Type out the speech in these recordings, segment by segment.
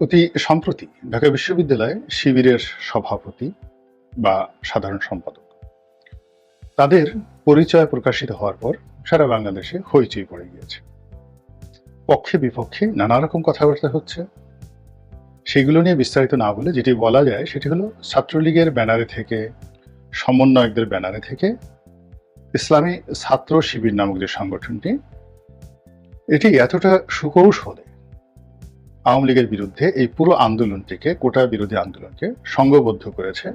অতি সম্প্রতি ঢাকা বিশ্ববিদ্যালয়ে শিবিরের সভাপতি বা সাধারণ সম্পাদক। তাদের পরিচয় প্রকাশিত হওয়ার পর সারা বাংলাদেশে হইচই পড়ে গিয়েছে। পক্ষে বিপক্ষে নানা রকম কথাবার্তা হচ্ছে। সেগুলো নিয়ে বিস্তারিত না বলে যেটি বলা যায় সেটি হলো ছাত্রলীগের ব্যানারে থেকে, সমন্বয়কদের ব্যানারে থেকে, ইসলামী ছাত্র শিবির নামক যে সংগঠনটি, এটি এতটা সুকৌশলে আওয়ামী লীগের বিরুদ্ধে এই পুরো আন্দোলনটিকে, কোটা বিরোধী আন্দোলনকে সংঘবদ্ধ করেছে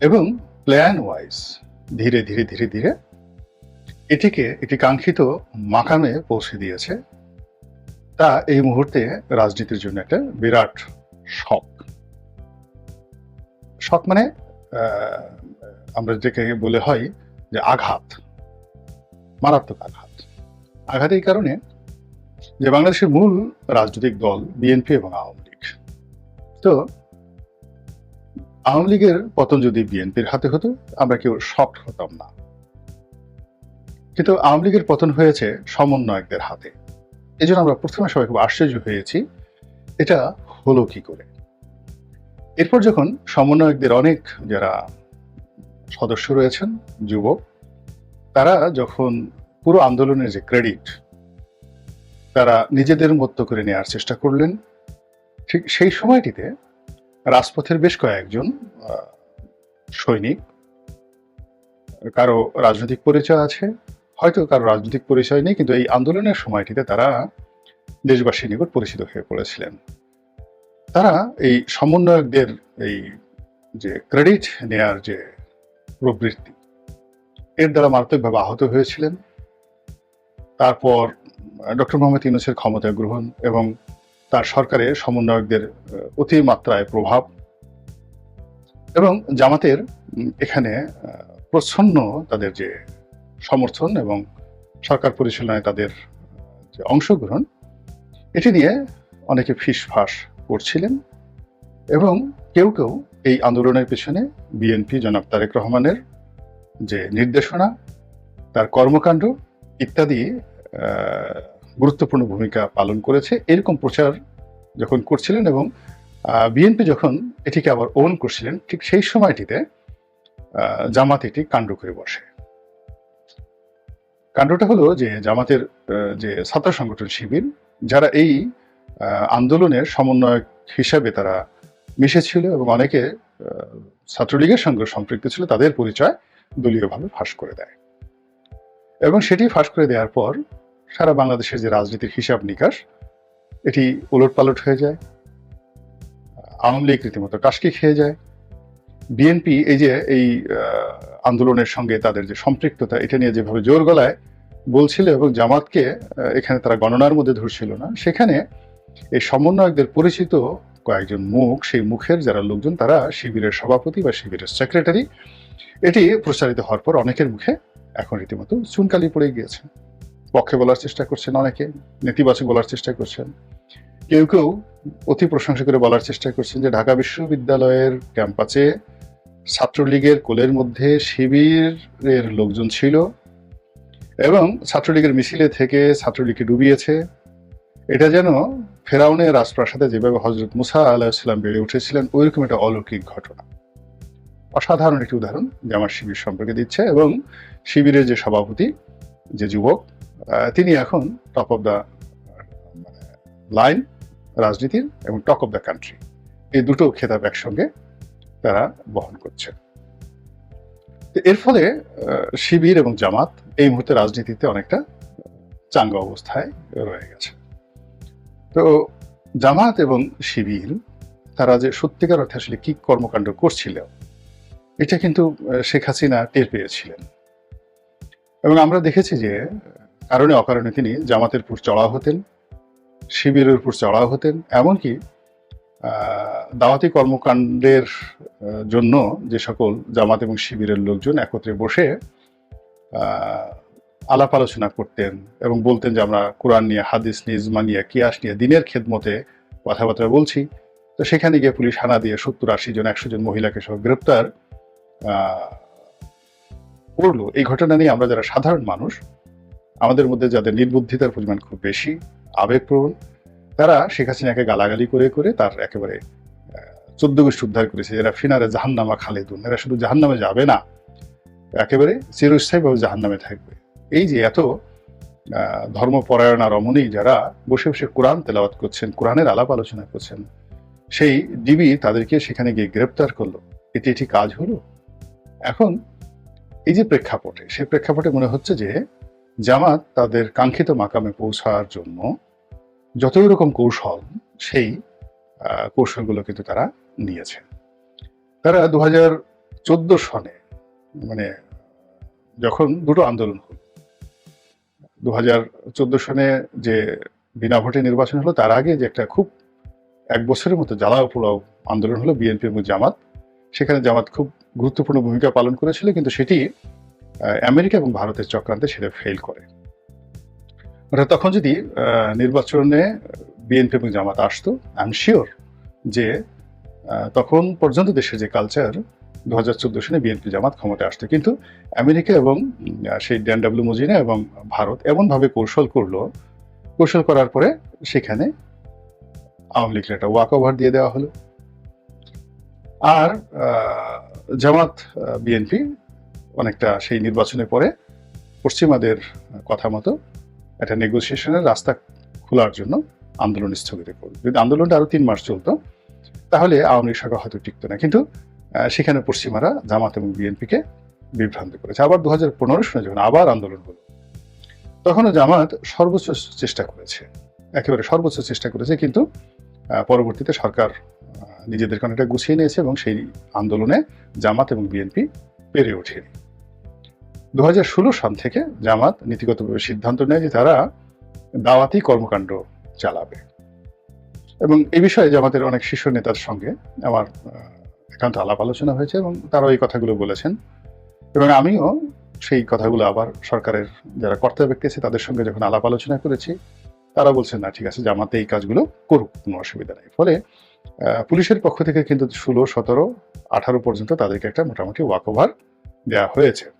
এবং প্ল্যান ওয়াইজ ধীরে ধীরে ধীরে ধীরে এটিকে একটি কাঙ্ক্ষিত মাকামে পৌঁছে দিয়েছে। তা এই মুহূর্তে রাজনীতির জন্য একটা বিরাট শখ। শখ মানে আমরা যেটাকে বলে হয় যে আঘাত, মারাত্মক আঘাত। আঘাত এই কারণে যে বাংলাদেশের মূল রাজনৈতিক দল বিএনপি এবং আওয়ামী লীগ। তো আওয়ামী লীগের পতন যদি বিএনপির হাতে হতো, আমরা কেউ শক্ট হতাম না। কিন্তু আওয়ামী লীগের পতন হয়েছে সমন্বয়কদের হাতে। এই জন্য আমরা প্রথমে সবাই খুব আশ্চর্য হয়েছি, এটা হলো কি করে? এরপর যখন সমন্বয়কদের অনেক যারা সদস্য রয়েছেন, যুবক, তারা যখন পুরো আন্দোলনের যে ক্রেডিট তারা নিজেদের মতো করে নেওয়ার চেষ্টা করলেন। ঠিক সেই সময়টিতে রাজপথের বেশ কয়েকজন সৈনিক, কারও রাজনৈতিক পরিচয় আছে, হয়তো কারও রাজনৈতিক পরিচয় নেই, কিন্তু এই আন্দোলনের সময়টিতে তারা দেশবাসীর নিকট পরিচিত হয়ে পড়েছিলেন। তারা এই সমন্বয়কদের এই যে ক্রেডিট নেয়ার যে প্রবৃত্তি, এর দ্বারা মারাত্মকভাবে আহত হয়েছিলেন। তারপর ডক্টর মোহাম্মদ ইউনুসের ক্ষমতা গ্রহণ এবং তার সরকারের সমন্বয়কদের অতিমাত্রায় প্রভাব এবং জামাতের এখানে প্রচ্ছন্ন তাদের যে সমর্থন এবং সরকার পরিচালনায় তাদের যে অংশগ্রহণ, এটি নিয়ে অনেকে ফিসফাস করছিলেন এবং কেউ কেউ এই আন্দোলনের পেছনে বিএনপি জনাব তারেক রহমানের যে নির্দেশনা, তার কর্মকাণ্ড ইত্যাদি গুরুত্বপূর্ণ ভূমিকা পালন করেছে। এরকম প্রচার যখন করছিলেন এবং বিএনপি যখন এটিকে আবার ওন করছিলেন, ঠিক সেই সময়টিতে জামাত এটি কাণ্ড করে বসে। কাণ্ডটা হলো যে জামাতের যে ছাত্র সংগঠন শিবির, যারা এই আন্দোলনের সমন্বয়ক হিসাবে তারা মিশেছিল এবং অনেকে ছাত্রলীগের সঙ্গে সম্পৃক্ত ছিল, তাদের পরিচয় দলীয়ভাবে ফাঁস করে দেয়। এবং সেটি ফাঁস করে দেওয়ার পর সারা বাংলাদেশের যে রাজনীতির হিসাব নিকাশ, এটি ওলট পালট হয়ে যায়, আওয়ামী লীগ রীতিমতো টাসকি খেয়ে যায়। বিএনপি এই যে, এই আন্দোলনের সঙ্গে তাদের যে সম্পৃক্ততা, এটা নিয়ে যেভাবে জোর গলায় বলছিল এবং জামাতকে এখানে তারা গণনার মধ্যে ধরছিল না, সেখানে এই সমন্বয়কদের পরিচিত কয়েকজন মুখ, সেই মুখের যারা লোকজন, তারা শিবিরের সভাপতি বা শিবিরের সেক্রেটারি, এটি প্রচারিত হওয়ার পর অনেকের মুখে এখন রীতিমতো চুনকালি পড়ে গিয়েছে। পক্ষে বলার চেষ্টা করছেন অনেকে, নেতিবাচক বলার চেষ্টা করছেন। কেউ কেউ অতি প্রশংসা করে বলার চেষ্টা করছেন যে ঢাকা বিশ্ববিদ্যালয়ের ক্যাম্পাসে ছাত্রলীগের কোলের মধ্যে শিবিরের লোকজন ছিল এবং ছাত্রলীগের মিছিলে থেকে ছাত্রলীগকে ডুবিয়েছে। এটা যেন ফেরাউনের রাজপ্রাসাদে যেভাবে হজরত মুসা আলাহিসাল্লাম বেড়ে উঠেছিলেন, ওইরকম একটা অলৌকিক ঘটনা। অসাধারণ একটি উদাহরণ যে আমার শিবির সম্পর্কে দিচ্ছে এবং শিবিরের যে সভাপতি, যে যুবক তিনি এখন টপ অফ দ্য লাইন রাজনীতির এবং টক অফ দ্য কান্ট্রি এই দুটো খেতাব একসঙ্গে তারা বহন করছে। এর ফলে শিবির এবং জামাত এই মুহূর্তে রাজনীতিতে অনেকটা চাঙ্গা অবস্থায় রয়ে গেছে। তো জামাত এবং শিবির, তারা যে সত্যিকার অর্থে আসলে কি কর্মকাণ্ড করছিল, এটা কিন্তু শেখ হাসিনা টের পেয়েছিলেন। এবং আমরা দেখেছি যে কারণে অকারণে তিনি জামাতের উপর চড়া হতেন, শিবিরের উপর চড়াও হতেন, এমনকি দাওয়াতি কর্মকাণ্ডের জন্য যে সকল জামাত এবং শিবিরের লোকজন একত্রে বসে আলাপ আলোচনা করতেন এবং বলতেন যে আমরা কোরআন নিয়ে, হাদিস নিয়ে, ইজমা নিয়ে, কিয়াস নিয়ে, দিনের খেদমতে কথাবার্তা বলছি। তো সেখানে গিয়ে পুলিশ হানা দিয়ে সত্তর আশি জন, একশো জন মহিলাকে সহ গ্রেপ্তার করল। এই ঘটনা নিয়ে আমরা যারা সাধারণ মানুষ আমাদের মধ্যে যাদের নির্বুদ্ধিতার পরিমাণ খুব বেশি, আবেগপ্রবণ, তারা শেখ হাসিনাকে গালাগালি করে করে তার একেবারে চোদ্দ গোষ্ঠী উদ্ধার করেছে এরা ফিনারে জাহান্নামা খালেদুন। এরা শুধু জাহান্নামে যাবে না, একেবারে চিরস্থায়ীভাবে জাহান্নামে থাকবে। এই যে এত ধর্মপরায়ণা রমণী যারা বসে বসে কোরআন তেলাওয়াত করছেন, কোরআনের আলাপ আলোচনা করছেন, সেই ডিবি তাদেরকে সেখানে গিয়ে গ্রেপ্তার করল। এটি এটি কাজ হলো। এখন এই যে প্রেক্ষাপটে, সেই প্রেক্ষাপটে মনে হচ্ছে যে জামাত তাদের কাঙ্ক্ষিত মাকামে পৌঁছার জন্য যতই রকম কৌশল, সেই কৌশলগুলো কিন্তু তারা নিয়েছে। তারা দু হাজার চোদ্দ সনে মানে যখন দুটো আন্দোলন হলো দু হাজার চোদ্দ সনে যে বিনা ভোটে নির্বাচন হলো, তার আগে যে একটা খুব এক বছরের মতো জ্বালাও পোড়াও আন্দোলন হলো বিএনপি এবং জামাত। সেখানে জামাত খুব গুরুত্বপূর্ণ ভূমিকা পালন করেছিল, কিন্তু সেটি আমেরিকা এবং ভারতের চক্রান্তে সেটা ফেল করে। অর্থাৎ তখন যদি নির্বাচনে বিএনপি এবং জামাত আসতো আই এম শিওর যে তখন পর্যন্ত দেশের যে কালচার দু হাজার চোদ্দ সনে বিএনপি জামাত ক্ষমতায় আসতো। কিন্তু আমেরিকা এবং সেই ড্যান ডাব্লিউ মুজিনা এবং ভারত এমনভাবে কৌশল করল, কৌশল করার পরে সেখানে আওয়ামী লীগের একটা ওয়াক ওভার দিয়ে দেওয়া হলো। আর জামাত বিএনপি অনেকটা সেই নির্বাচনের পরে পশ্চিমাদের কথা মতো একটা নেগোসিয়েশনের রাস্তা খোলার জন্য আন্দোলন স্থগিত করবে যদি আন্দোলনটা আরও তিন মাস চলতো, তাহলে আওয়ামী লীগ সরকার হয়তো টিকতো না। কিন্তু সেখানে পশ্চিমারা জামাত এবং বিএনপিকে বিভ্রান্ত করেছে। আবার দু হাজার পনেরো সনে যখন আবার আন্দোলন হলো, তখনও জামাত সর্বোচ্চ চেষ্টা করেছে। একেবারে সর্বোচ্চ চেষ্টা করেছে, কিন্তু পরবর্তীতে সরকার নিজেদের অনেকটা গুছিয়ে নিয়েছে এবং সেই আন্দোলনে জামাত এবং বিএনপি পেরে ওঠেনি। দু হাজার ষোলো সাল থেকে জামাত নীতিগতভাবে সিদ্ধান্ত নেয় যে তারা দাওয়াতি কর্মকাণ্ড চালাবে। এবং এই বিষয়ে জামাতের অনেক শীর্ষ নেতার সঙ্গে আমার একান্ত আলাপ আলোচনা হয়েছে এবং তারাও এই কথাগুলো বলেছেন। এবং আমিও সেই কথাগুলো আবার সরকারের যারা কর্তা ব্যক্তি আছে তাদের সঙ্গে যখন আলাপ আলোচনা করেছি, তারা বলছেন, না, ঠিক আছে, জামাতে এই কাজগুলো করুক, কোনো অসুবিধা নেই। ফলে পুলিশের পক্ষ থেকে কিন্তু ষোলো, সতেরো, আঠারো পর্যন্ত তাদেরকে একটা মোটামুটি ওয়াক ওভার দেওয়া হয়েছে।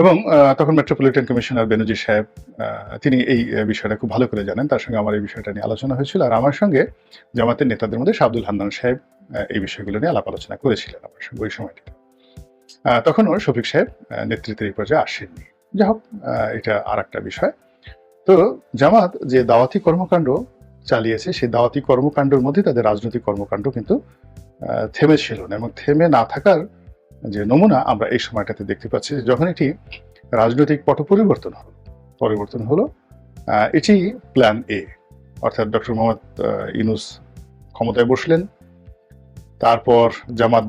এবং তখন মেট্রোপলিটন কমিশনার বেনজির সাহেব তিনি এই বিষয়টা খুব ভালো করে জানেন। তার সঙ্গে আমার এই বিষয়টা নিয়ে আলোচনা হয়েছিল। আর আমার সঙ্গে জামাতের নেতাদের মধ্যে শাব্দুল হান্নান সাহেব এই বিষয়গুলো নিয়ে আলাপ আলোচনা করেছিলেন আমার সঙ্গে ওই সময়টিতে তখনও শফিক সাহেব নেতৃত্বের এই পর্যায়ে আসেননি। যাই হোক এটা আর একটা বিষয়। তো জামাত যে দাওয়াতি কর্মকাণ্ড চালিয়েছে সেই দাওয়াতি কর্মকাণ্ডের মধ্যে তাদের রাজনৈতিক কর্মকাণ্ড কিন্তু আহ, থেমে ছিল না। এবং থেমে না থাকার যে নমুনা আমরা এই সময়টাতে দেখতে পাচ্ছি যখন এটি রাজনৈতিক পট পরিবর্তন হলো পরিবর্তন হলো এটি প্ল্যান এ অর্থাৎ ডক্টর মোহাম্মদ আহ, ইউনুস ক্ষমতায় বসলেন তারপর জামাত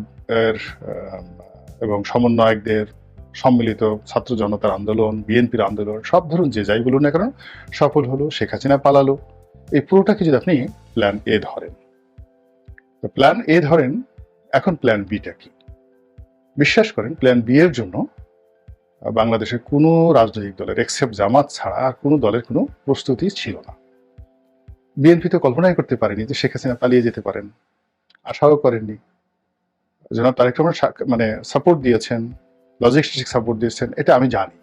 এবং সমন্বয়কদের সম্মিলিত ছাত্র জনতার আন্দোলন বিএনপির আন্দোলন সব ধরুন যে যাই বলুন না কেন সফল হলো শেখ হাসিনা পালালো। এই পুরোটাকে যদি আপনি প্ল্যান এ ধরেন তো প্ল্যান এ ধরেন এখন প্ল্যান বিটা কি? বিশ্বাস করেন প্ল্যান বি এর জন্য বাংলাদেশের কোনো রাজনৈতিক দলের এক্সেপ্ট জামাত ছাড়া আর কোনো দলের কোনো প্রস্তুতি ছিল না। বিএনপি তো কল্পনাই করতে পারেনি যে শেখ হাসিনা পালিয়ে যেতে পারেন। আশাও করেননি। জনাব তারেক রহমান মানে সাপোর্ট দিয়েছেন লজিস্টিক সাপোর্ট দিয়েছেন, এটা আমি জানি।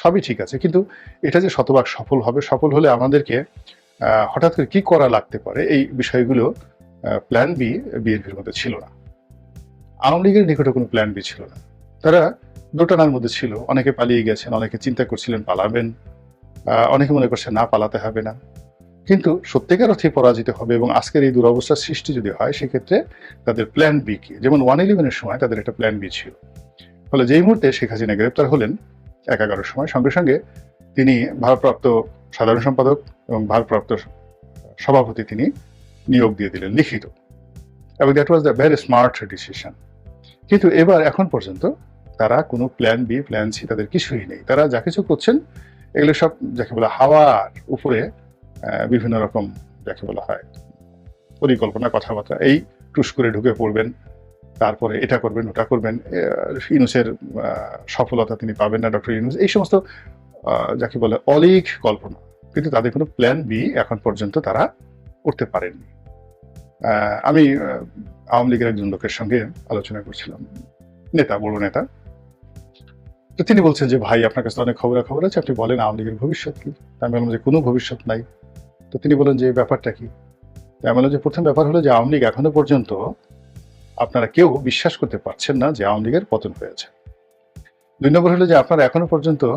সবই ঠিক আছে, কিন্তু এটা যে শতভাগ সফল হবে, সফল হলে আমাদেরকে হঠাৎ করে কি করা লাগতে পারে, এই বিষয়গুলো প্ল্যান বি বিএনপির মধ্যে ছিল না। আওয়ামী লীগের নিকটে কোনো প্ল্যান বি ছিল না। তারা দোটানার মধ্যে ছিল। অনেকে পালিয়ে গেছেন, অনেকে চিন্তা করছিলেন পালাবেন। অনেকে মনে করছে না, পালাতে হবে না। কিন্তু সত্যিকার অর্থে পরাজিত হবে এবং আজকের এই দুরবস্থার সৃষ্টি যদি হয়, সেক্ষেত্রে তাদের প্ল্যান বি কি? যেমন ওয়ান ইলেভেনের সময় তাদের একটা প্ল্যান বি ছিল। ফলে যেই মুহূর্তে শেখ হাসিনা গ্রেপ্তার হলেন, এক এগারোর সময়, সঙ্গে সঙ্গে তিনি ভারপ্রাপ্ত সাধারণ সম্পাদক এবং ভারপ্রাপ্ত সভাপতি তিনি নিয়োগ দিয়ে দিলেন লিখিত। এবং that was the very smart decision কিন্তু এবার এখন পর্যন্ত তারা কোনো প্ল্যান বি প্ল্যান সি তাদের কিছুই নেই। তারা যা কিছু করছেন, এগুলো সব যাকে বলা হাওয়ার উপরে বিভিন্ন রকম যাকে বলা হয় পরিকল্পনা, কথাবার্তা, এই টুস করে ঢুকে পড়বেন, তারপরে এটা করবেন, ওটা করবেন ইনুসের সফলতা তিনি পাবেন না, ডক্টর ইনুস এই সমস্ত যাকে বলে অলিক কল্পনা। কিন্তু তাদের কোনো প্ল্যান বি এখন পর্যন্ত তারা করতে পারেননি। আমি আওয়ামী লীগের একজন লোকের সঙ্গে আলোচনা করছিলাম। নেতা, বড় নেতা। তো তিনি বলছেন যে, ভাই, আপনার কাছে অনেক খবরাখবর আছে। আপনি বলেন আওয়ামী লীগের ভবিষ্যৎ কি? আমি বললাম যে, কোনো ভবিষ্যৎ নাই। তো তিনি বলেন যে ব্যাপারটা কি? আমি বললাম যে, প্রথম ব্যাপার হলো যে, আওয়ামী লীগ এখনও পর্যন্ত আপনারা কেউ বিশ্বাস করতে পারছেন না যে, আওয়ামী লীগের পতন হয়েছে। দুই নম্বর হলো যে, আপনারা এখনও পর্যন্ত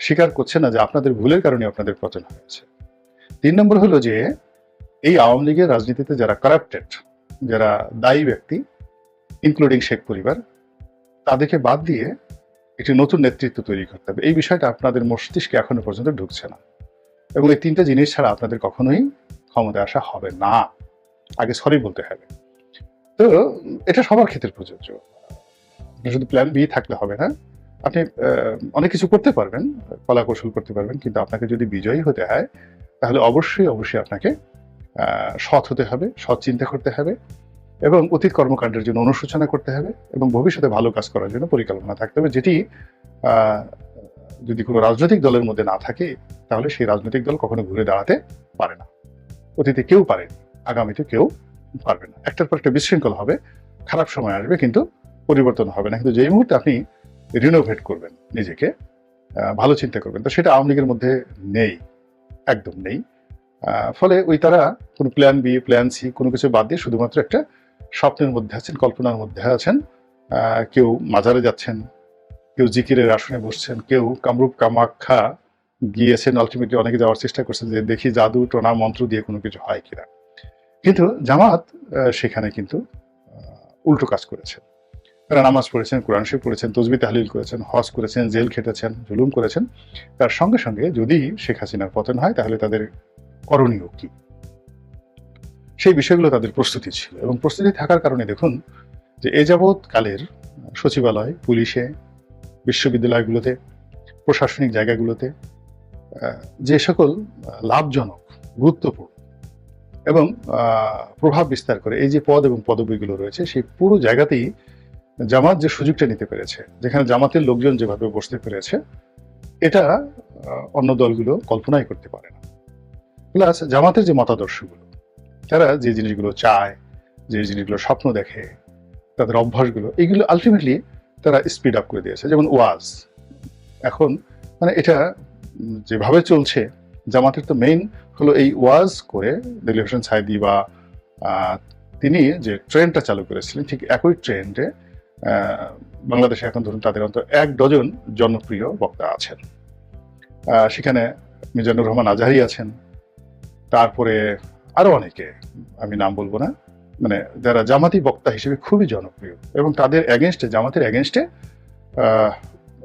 স্বীকার করছেন না যে, আপনাদের ভুলের কারণে আপনাদের পতন হয়েছে। তিন নম্বর হলো যে এই আওয়ামী লীগের রাজনীতিতে যারা কারাপ্টেড যারা দায়ী ব্যক্তি ইনক্লুডিং শেখ পরিবার, তাদেরকে বাদ দিয়ে একটি নতুন নেতৃত্ব তৈরি করতে হবে। এই বিষয়টা আপনাদের মস্তিষ্কে এখনও পর্যন্ত ঢুকছে না। এবং এই তিনটা জিনিস ছাড়া আপনাদের কখনোই ক্ষমতায় আসা হবে না। আগে সরি বলতে হবে। তো এটা সবার ক্ষেত্রে প্রযোজ্য। শুধু প্ল্যান বি থাকলে হবে না। আপনি অনেক কিছু করতে পারবেন, কলা কৌশল করতে পারবেন, কিন্তু আপনাকে যদি বিজয়ী হতে হয়, তাহলে অবশ্যই অবশ্যই আপনাকে সৎ হতে হবে, সৎ চিন্তা করতে হবে এবং অতীত কর্মকাণ্ডের জন্য অনুশোচনা করতে হবে এবং ভবিষ্যতে ভালো কাজ করার জন্য পরিকল্পনা থাকতে হবে। যেটি যদি কোনো রাজনৈতিক দলের মধ্যে না থাকে, তাহলে সেই রাজনৈতিক দল কখনো ঘুরে দাঁড়াতে পারে না। অতীতে কেউ পারে আগামীতে কেউ পারবে না। একটার পর একটা বিশৃঙ্খল হবে, খারাপ সময় আসবে, কিন্তু পরিবর্তন হবে না। কিন্তু যেই মুহূর্তে আপনি রিনোভেট করবেন নিজেকে ভালো চিন্তা করবেন, তো সেটা আওয়ামী লীগের মধ্যে নেই, একদম নেই। ফলে ওই তারা কোনো প্ল্যান বি প্ল্যান সি কোনো কিছু বাদ দিয়ে শুধুমাত্র একটা স্বপ্নের মধ্যে আছেন, কল্পনার মধ্যে আছেন। কেউ মাজারে যাচ্ছেন, কেউ জিকিরের আসনে বসছেন, কেউ কামরূপ কামাখ্যা গিয়েছেন আলটিমেটলি অনেকে যাওয়ার চেষ্টা করছেন যে দেখি জাদু, টোনা, মন্ত্র দিয়ে কোনো কিছু হয় কিনা। কিন্তু জামাত সেখানে কিন্তু উল্টো কাজ করেছেন তারা নামাজ পড়েছেন, কোরআন শরীফ পড়েছেন, তসবি তাহলিল করেছেন, হজ করেছেন, জেল খেটেছেন, জুলুম করেছেন। তার সঙ্গে সঙ্গে যদি শেখ হাসিনার পতন হয়, তাহলে তাদের করণীয় কি? সেই বিষয়গুলো তাদের প্রস্তুতি ছিল এবং প্রস্তুতি থাকার কারণে দেখুন যে এ যাবৎ কালের সচিবালয়, পুলিশে, বিশ্ববিদ্যালয়গুলোতে, প্রশাসনিক জায়গাগুলোতে যে সকল লাভজনক, গুরুত্বপূর্ণ এবং প্রভাব বিস্তার করে এই যে পদ এবং পদবীগুলো রয়েছে, সেই পুরো জায়গাতেই জামাত যে সুযোগটা নিতে পেরেছে, যেখানে জামাতের লোকজন যেভাবে বসতে পেরেছে, এটা অন্য দলগুলো কল্পনাই করতে পারে না। প্লাস জামাতের যে মতাদর্শগুলো, তারা যে জিনিসগুলো চায়, যে জিনিসগুলো স্বপ্ন দেখে, তাদের অভ্যাসগুলো, এগুলো আলটিমেটলি তারা স্পিড আপ করে দিয়েছে। যেমন ওয়াজ। এখন মানে এটা যেভাবে চলছে, জামাতের তো মেইন হলো এই ওয়াজ করে হোসেন সাইদি বা তিনি যে ট্রেনটা চালু করেছিলেন, ঠিক একই ট্রেন্ডে বাংলাদেশে এখন ধরুন তাদের অন্তত এক ডজন জনপ্রিয় বক্তা আছেন। সেখানে মিজানুর রহমান আজহারি আছেন। তারপরে আরও অনেকে, আমি নাম বলব না মানে যারা জামাতি বক্তা হিসেবে খুবই জনপ্রিয় এবং তাদের এগেনস্টে জামাতের এগেনস্টে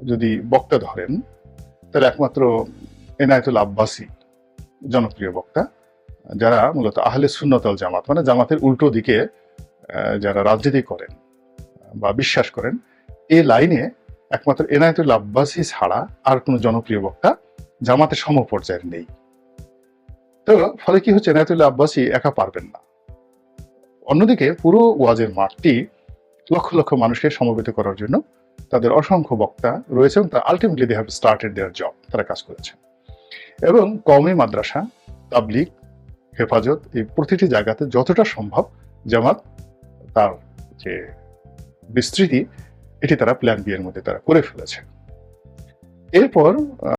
যদি বক্তা ধরেন, তাহলে একমাত্র এনায়েতুল আব্বাসী জনপ্রিয় বক্তা, যারা মূলত আহলে সুন্নতল জামাত মানে জামাতের উল্টো দিকে যারা রাজনীতি করেন বা বিশ্বাস করেন এই লাইনে একমাত্র এনায়েতুল আব্বাসী ছাড়া আর কোনো জনপ্রিয় বক্তা জামাতের সমপর্যায়ের নেই। তো ফলে কি হচ্ছে? এনায়েতুল্লাহ আব্বাসী একা পারবেন না। অন্যদিকে পুরো ওয়াজের মাঠটি লক্ষ লক্ষ মানুষকে সমবেত করার জন্য তাদের অসংখ্য বক্তা রয়েছে এবং তারা ultimately they have started their job তারা কাজ করেছে এবং কওমি মাদ্রাসা, তাবলিগ, হেফাজত এই প্রতিটি জায়গাতে যতটা সম্ভব জামাত তার যে বিস্তৃতি, এটি তারা প্ল্যান বি এর মধ্যে তারা করে ফেলেছে। এরপর